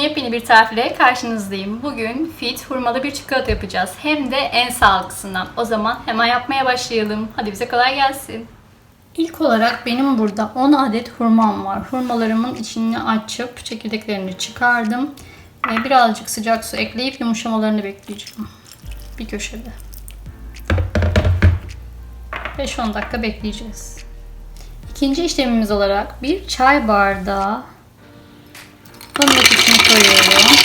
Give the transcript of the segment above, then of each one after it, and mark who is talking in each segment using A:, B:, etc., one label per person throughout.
A: yepyeni bir tarifle karşınızdayım. Bugün fit hurmalı bir çikolata yapacağız. Hem de en sağlıklısından. O zaman hemen yapmaya başlayalım. Hadi bize kolay gelsin. İlk olarak benim burada 10 adet hurmam var. Hurmalarımın içini açıp çekirdeklerini çıkardım. Ve birazcık sıcak su ekleyip yumuşamalarını bekleyeceğim. Bir köşede. 5-10 dakika bekleyeceğiz. İkinci işlemimiz olarak bir çay bardağı içine koyuyorum.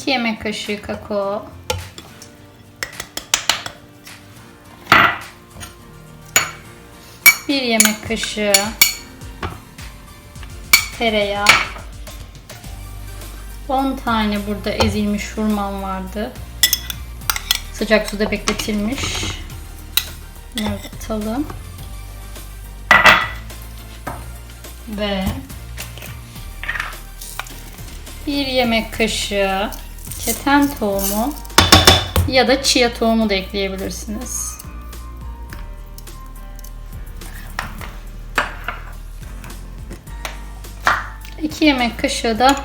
A: 2 yemek kaşığı kakao. Bir yemek kaşığı tereyağı. 10 tane burada ezilmiş hurmam vardı. Sıcak suda bekletilmiş. Bunları atalım. Ve bir yemek kaşığı keten tohumu ya da chia tohumu da ekleyebilirsiniz. İki yemek kaşığı da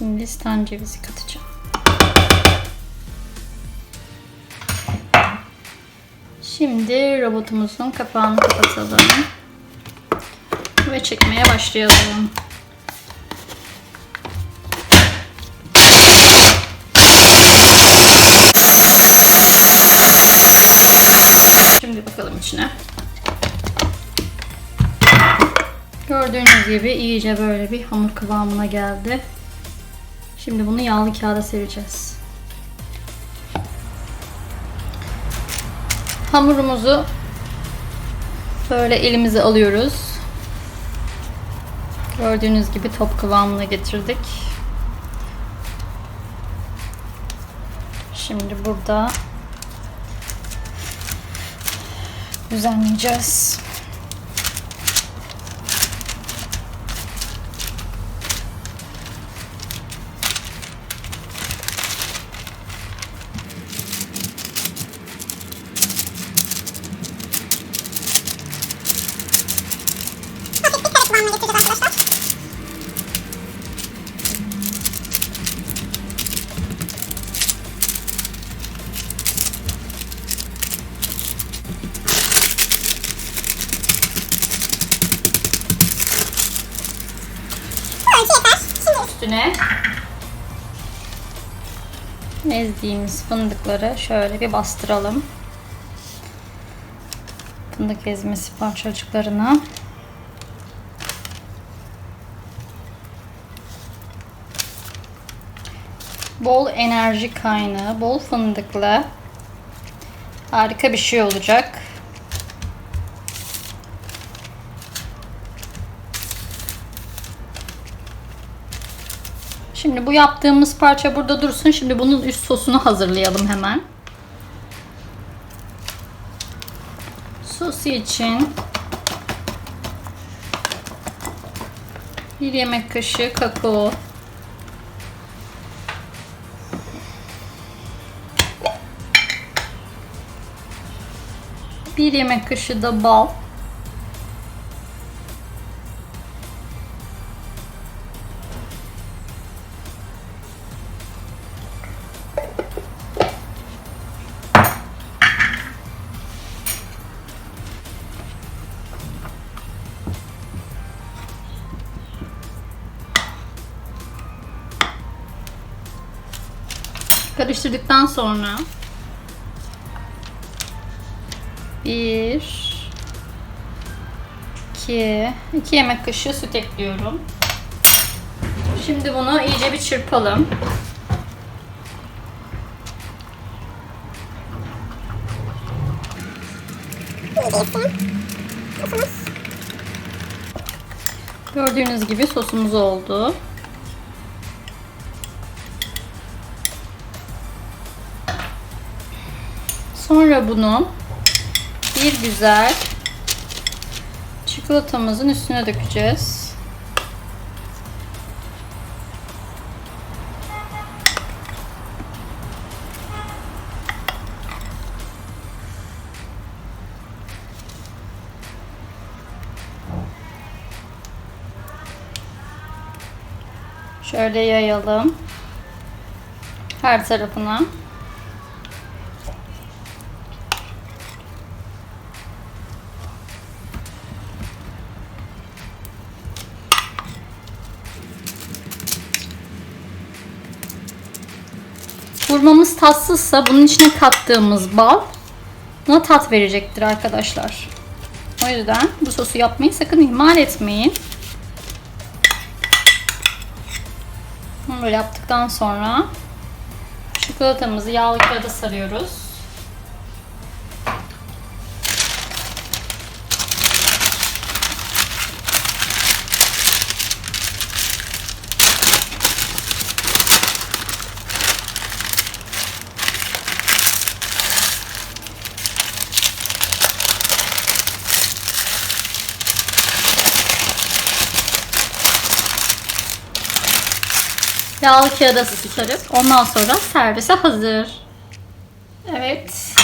A: Hindistan cevizi katacağım. Şimdi robotumuzun kapağını kapatalım. Ve çekmeye başlayalım. Şimdi bakalım içine. Gördüğünüz gibi iyice böyle bir hamur kıvamına geldi. Şimdi bunu yağlı kağıda sereceğiz. Hamurumuzu böyle elimize alıyoruz. Gördüğünüz gibi top kıvamına getirdik. Şimdi burada düzenleyeceğiz.
B: kıvamına getireceğiz arkadaşlar. Bu ölçü yeter. Şimdi
A: Üstüne ezdiğimiz fındıkları şöyle bir bastıralım. Fındık ezmesi parçacıklarına. Bol enerji kaynağı, bol fındıklı. Harika bir şey olacak. Şimdi bu yaptığımız parça burada dursun. Şimdi bunun üst sosunu hazırlayalım hemen. Sosu için bir yemek kaşığı kakao. Bir yemek kaşığı da bal. Karıştırdıktan sonra bir iki iki yemek kaşığı süt ekliyorum. Şimdi bunu iyice bir çırpalım. Gördüğünüz gibi sosumuz oldu. Sonra bunu bir güzel çikolatamızın üstüne dökeceğiz. Şöyle yayalım her tarafına. Hurmamız tatsızsa bunun içine kattığımız bal buna tat verecektir arkadaşlar. O yüzden bu sosu yapmayı sakın ihmal etmeyin. Bunu Böyle yaptıktan sonra çikolatamızı yağlı kağıda sarıyoruz. Yağlı kağıda sarıp ondan sonra servise hazır. Evet.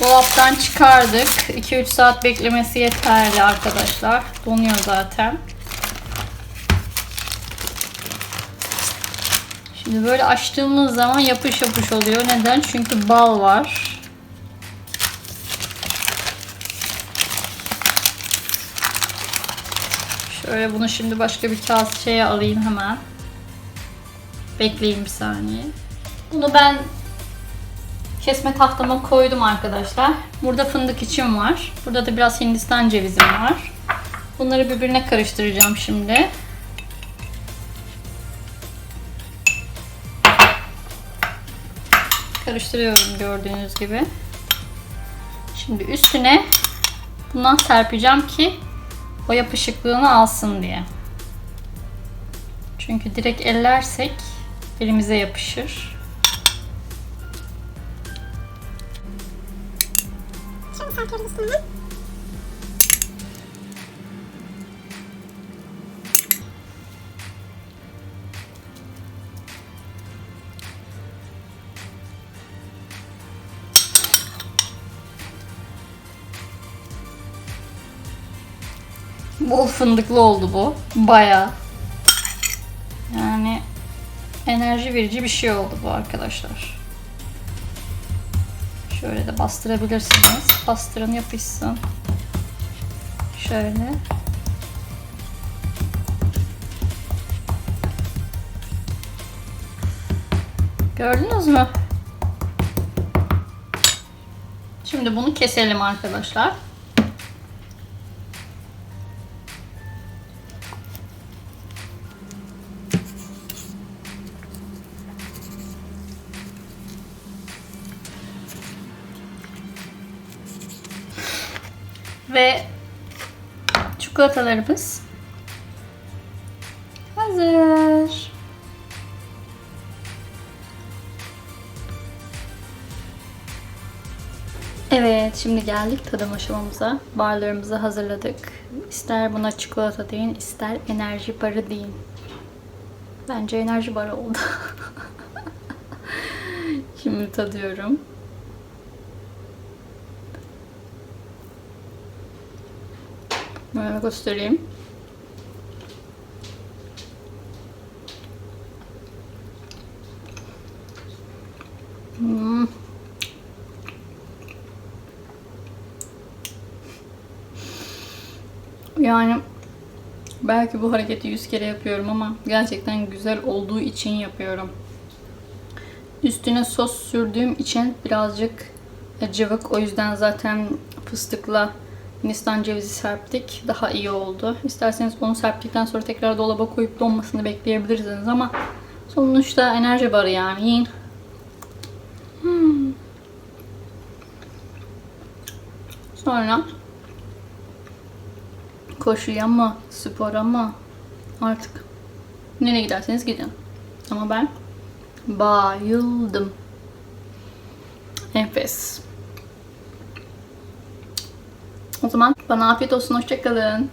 A: Dolaptan çıkardık. 2-3 saat beklemesi yeterli arkadaşlar. Donuyor zaten. Şimdi böyle açtığımız zaman yapış yapış oluyor. Neden? Çünkü bal var. Şöyle bunu şimdi başka bir kaseye alayım hemen. Bekleyin bir saniye. Bunu ben kesme tahtama koydum arkadaşlar. Burada fındık içim var. Burada da biraz hindistan cevizim var. Bunları birbirine karıştıracağım şimdi. Karıştırıyorum gördüğünüz gibi. Şimdi üstüne bundan serpeceğim ki o yapışıklığını alsın diye. Çünkü direkt ellersek elimize yapışır.
B: Şöyle serpiyoruz üstüne.
A: Bol fındıklı oldu bu. Baya. Yani enerji verici bir şey oldu bu arkadaşlar. Şöyle de bastırabilirsiniz. Bastırın yapışsın. Şöyle. Gördünüz mü? Şimdi bunu keselim arkadaşlar. Ve çikolatalarımız hazır. Evet, şimdi geldik tadım aşamamıza. Barlarımızı hazırladık. İster buna çikolata deyin, ister enerji barı deyin. Bence enerji barı oldu. şimdi tadıyorum. Böyle göstereyim. Hmm. Yani belki bu hareketi 100 kere yapıyorum ama gerçekten güzel olduğu için yapıyorum. Üstüne sos sürdüğüm için birazcık cıvık. O yüzden zaten fıstıkla Hindistan cevizi serptik. Daha iyi oldu. İsterseniz onu serptikten sonra tekrar dolaba koyup donmasını bekleyebilirsiniz ama sonuçta enerji barı yani. Yiyin. Hmm. Sonra koşuya mı, spora mı artık nereye giderseniz gidin. Ama ben bayıldım. Enfes. O zaman bana afiyet olsun. Hoşçakalın.